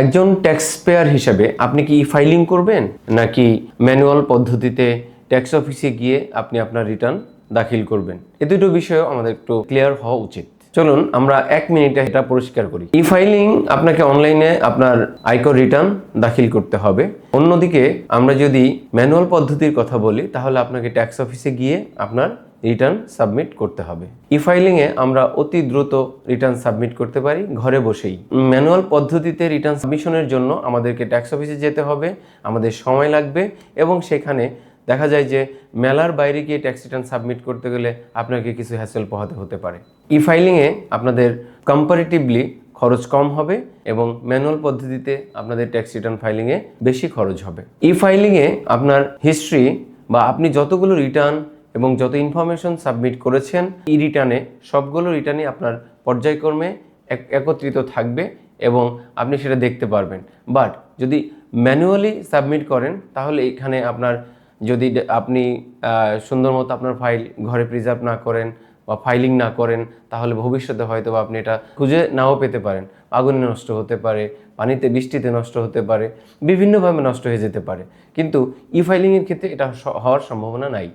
একজন tax payer হিসাবে আপনি কি ফাইলিং করবেন? নাকি ম্যানুয়াল পদ্ধতিতে ট্যাক্স অফিসে গিয়ে আপনি আপনার রিটার্ন দাখিল করবেন? এ দুটো বিষয়েও আমাদের একটু ক্লিয়ার হওয়া উচিত। চলুন, আমরা এক মিনিটে এটা পরিষ্কার করি। ই ফাইলিং আপনাকে অনলাইনে আপনার আয়কর রিটার্ন দাখিল করতে হবে। অন্যদিকে আমরা যদি ম্যানুয়াল পদ্ধতির কথা বলি, তাহলে আপনাকে ট্যাক্স অফিসে গিয়ে আপনার রিটার্ন সাবমিট করতে হবে। ই ফাইলিংয়ে আমরা অতি দ্রুত রিটার্ন সাবমিট করতে পারি, ঘরে বসেই। ম্যানুয়াল পদ্ধতিতে রিটার্ন সাবমিশনের জন্য আমাদেরকে ট্যাক্স অফিসে যেতে হবে, আমাদের সময় লাগবে এবং সেখানে দেখা যায় যে মেলার বাইরে গিয়ে ট্যাক্স রিটার্ন সাবমিট করতে গেলে আপনাকে কিছু হ্যাসেল পোহাতে হতে পারে। ই ফাইলিংয়ে আপনাদের কম্পারেটিভলি খরচ কম হবে এবং ম্যানুয়াল পদ্ধতিতে আপনাদের ট্যাক্স রিটার্ন ফাইলিংয়ে বেশি খরচ হবে। ই ফাইলিংয়ে আপনার হিস্ট্রি বা আপনি যতগুলো রিটার্ন এবং যত ইনফরমেশন সাবমিট করেছেন ই রিটার্নে সবগুলো রিটার্নই আপনার পর্যায়ক্রমে একত্রিত থাকবে এবং আপনি সেটা দেখতে পারবেন। বাট যদি ম্যানুয়ালি সাবমিট করেন, তাহলে এখানে আপনার যদি আপনি সুন্দর মতো আপনার ফাইল ঘরে প্রিজার্ভ না করেন বা ফাইলিং না করেন, তাহলে ভবিষ্যতে হয়তো বা আপনি এটা খুঁজে নাও পেতে পারেন। আগুনে নষ্ট হতে পারে, পানিতে, বৃষ্টিতে নষ্ট হতে পারে, বিভিন্নভাবে নষ্ট হয়ে যেতে পারে। কিন্তু ই ফাইলিংয়ের ক্ষেত্রে এটা হওয়ার সম্ভাবনা নাই।